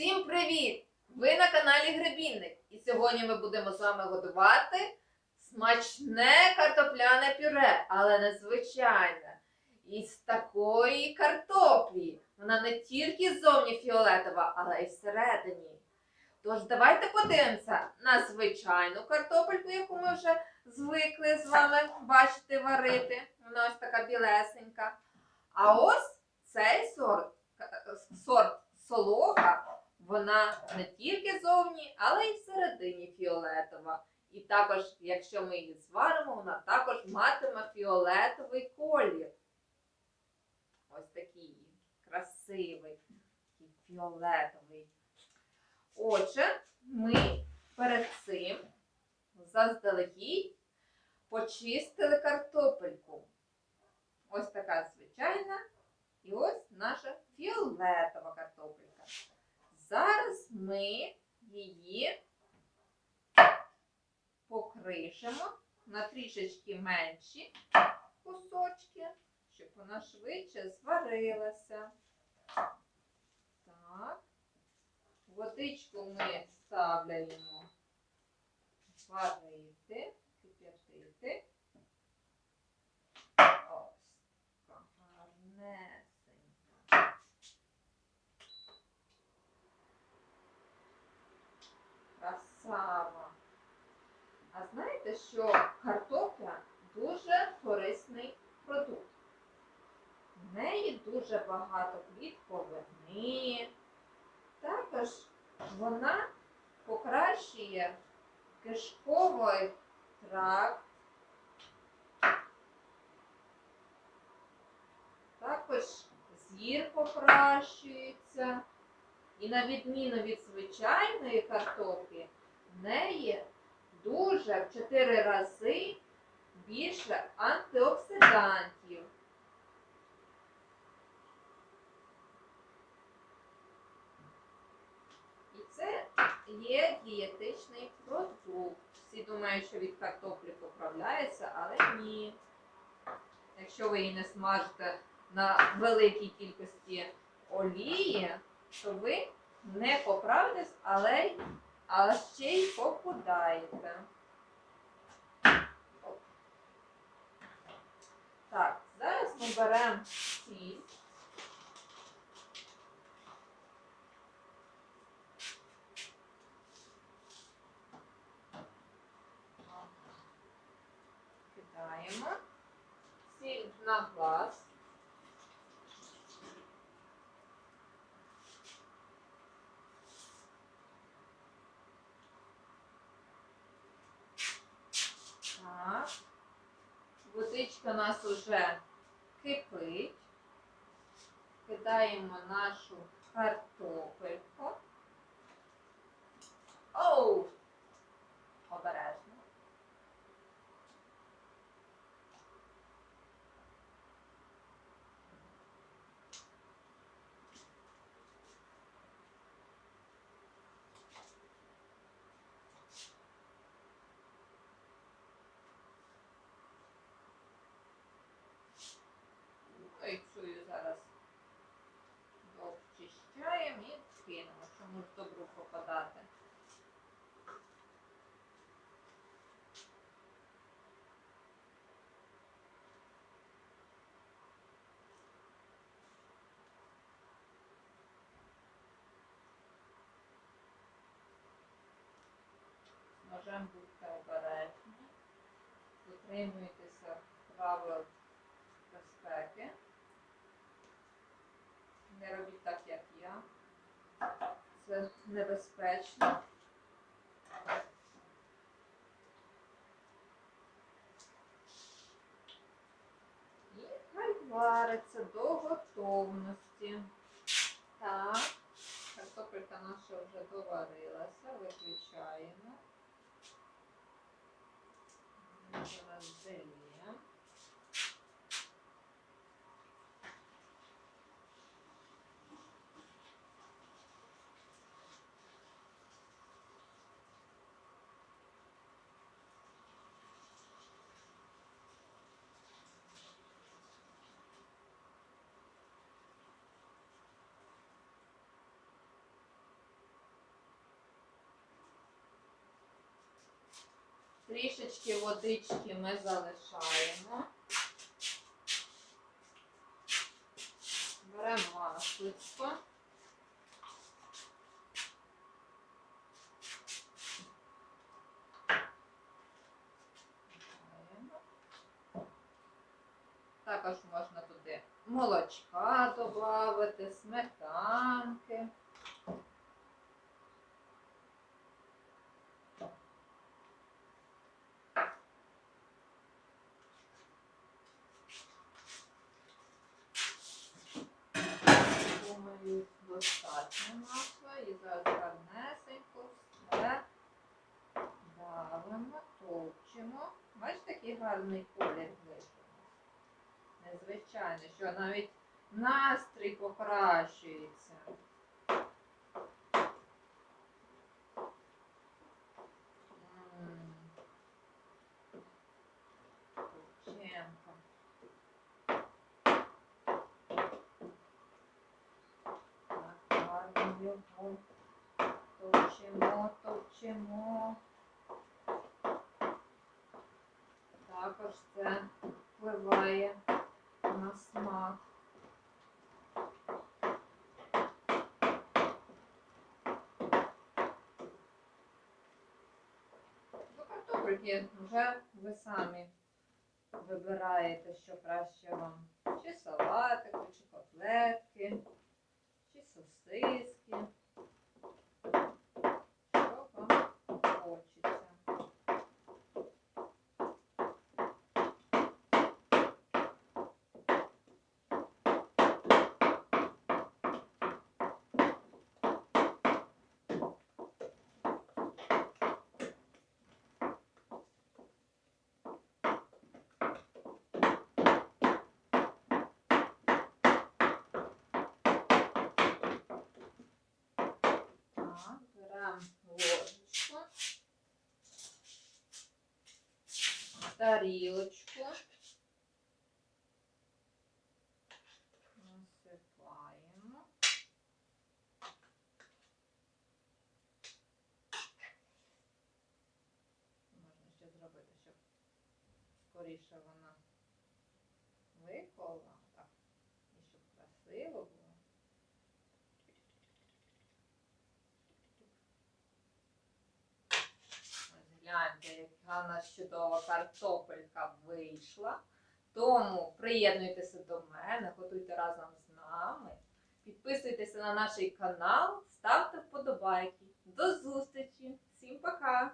Всім привіт! Ви на каналі Гребінник. І сьогодні ми будемо з вами готувати смачне картопляне пюре, але незвичайне. Із такої картоплі. Вона не тільки ззовні фіолетова, але й всередині. Тож давайте подивимося на звичайну картопельку, яку ми вже звикли з вами бачити варити. Вона ось така білесенька. А ось цей сорт, сорт солоха, вона не тільки зовні, але й всередині фіолетова. І також, якщо ми її зваримо, вона також матиме фіолетовий колір. Ось такий красивий, такий фіолетовий. Отже, ми перед цим заздалегідь почистили картопельку. Ось така звичайна. І ось наша фіолетова картопелька. Ми її покришимо на трішечки менші кусочки, щоб вона швидше зварилася. Так. Водичку ми ставляємо варити, кип'ятити. Ось така Красава. А знаєте, що картопля дуже корисний продукт. В неї дуже багато клітковини. Також вона покращує кишковий тракт. Також зір покращується. І на відміну від звичайної картоплі, в неї дуже в 4 рази більше антиоксидантів. І це є дієтичний продукт. Всі думають, що від картоплі поправляється, але ні. Якщо ви її не смажите на великій кількості олії, то ви не поправитесь, але а ще й похудаєте. Оп. Так, зараз ми беремо сіль. Кидаємо. Сіль на глаз. Так. Водичка у нас уже кипить. Кидаємо нашу картопельку. Ножем будьте обережні. Дотримуйтеся правил безпеки. Не робіть так, як я. Це небезпечно. І хай вариться до готовності. Так, картопелька наша вже доварилася, виключаємо. Трішечки водички ми залишаємо. Беремо маслицько. Також можна туди молочка додати, сметанки. Достатньо масла і зараз гарнесенько все давимо, товчимо. Бачите, такий гарний колір вийшов. Незвичайно, що навіть настрій покращується. Його товчимо, товчимо. Також це впливає на смак. До картопельки вже ви самі вибираєте, що краще вам. Чи салатику, чи котлетки, сосиски. Тарілочку, насипаємо. Можна ще зробити, щоб скоріше вона виколала. Так, і щоб красиво було. гляньте, яка нас чудова картопелька вийшла. Тому приєднуйтеся до мене, готуйте разом з нами. Підписуйтеся на наш канал, ставте вподобайки. До зустрічі! Всім пока!